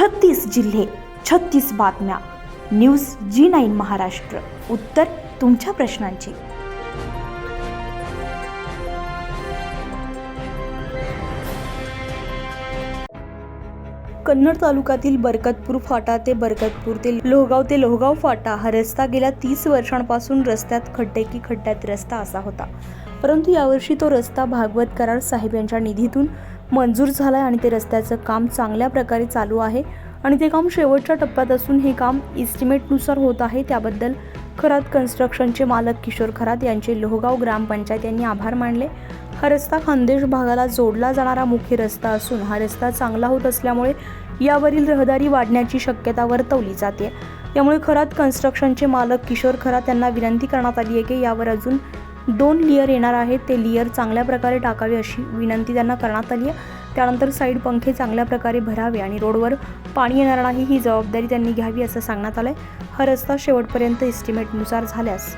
छत्तीस जिल्हे छत्तीस बातम्या. न्यूज जी नाईन महाराष्ट्र. उत्तर तुमच्या प्रश्नांची. कन्नड तालुक्यातील बरकतपूर फाटा ते बरकतपूर ते लोहगाव ते लोहगाव फाटा हा रस्ता गेल्या तीस वर्षांपासून रस्त्यात खड्डे की खड्ड्यात रस्ता असा होता. परंतु यावर्षी तो रस्ता भागवत कराड साहेब यांच्या निधीतून मंजूर झाला आहे आणि ते रस्त्याचं काम चांगल्या प्रकारे चालू आहे. आणि ते काम शेवटच्या टप्प्यात असून हे काम इस्टिमेटनुसार होत आहे. त्याबद्दल खरात कन्स्ट्रक्शनचे मालक किशोर खरात यांचे लोहगाव ग्रामपंचायत यांनी आभार मानले. हा रस्ता खानदेश भागाला जोडला जाणारा मुख्य रस्ता असून हा रस्ता चांगला होत असल्यामुळे यावरील रहदारी वाढण्याची शक्यता वर्तवली जाते. त्यामुळे खरात कन्स्ट्रक्शनचे मालक किशोर खरात यांना विनंती करण्यात आली आहे की यावर अजून दोन लिअर येणार आहेत. ते लिअर चांगल्या प्रकारे टाकावे अशी विनंती त्यांना करण्यात आली आहे. त्यानंतर साईड पंखे चांगल्या प्रकारे भरावे आणि रोडवर पाणी येणार नाही ही जबाबदारी त्यांनी घ्यावी असं सांगण्यात आलं आहे हा रस्ता शेवटपर्यंत एस्टिमेटनुसार झाल्यास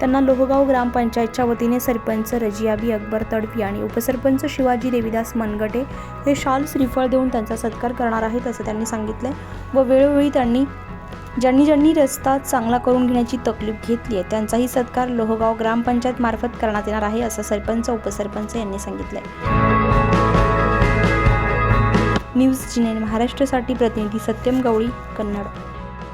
त्यांना लोहगाव ग्रामपंचायतच्या वतीने सरपंच रजियाबी अकबर तडपी आणि उपसरपंच शिवाजी देवीदास मनगटे हे शाल श्रीफळ देऊन त्यांचा सत्कार करणार आहेत असं त्यांनी सांगितलं व वेळोवेळी त्यांनी ज्यांनी ज्यांनी रस्ता चांगला करून घेण्याची तकलीफ घेतली आहे त्यांचाही सत्कार लोहगाव ग्रामपंचायत मार्फत करण्यात येणार आहे असं सरपंच उपसरपंच यांनी सांगितलंय. न्यूज जिनेन महाराष्ट्रासाठी प्रतिनिधी सत्यम गवळी कन्नड.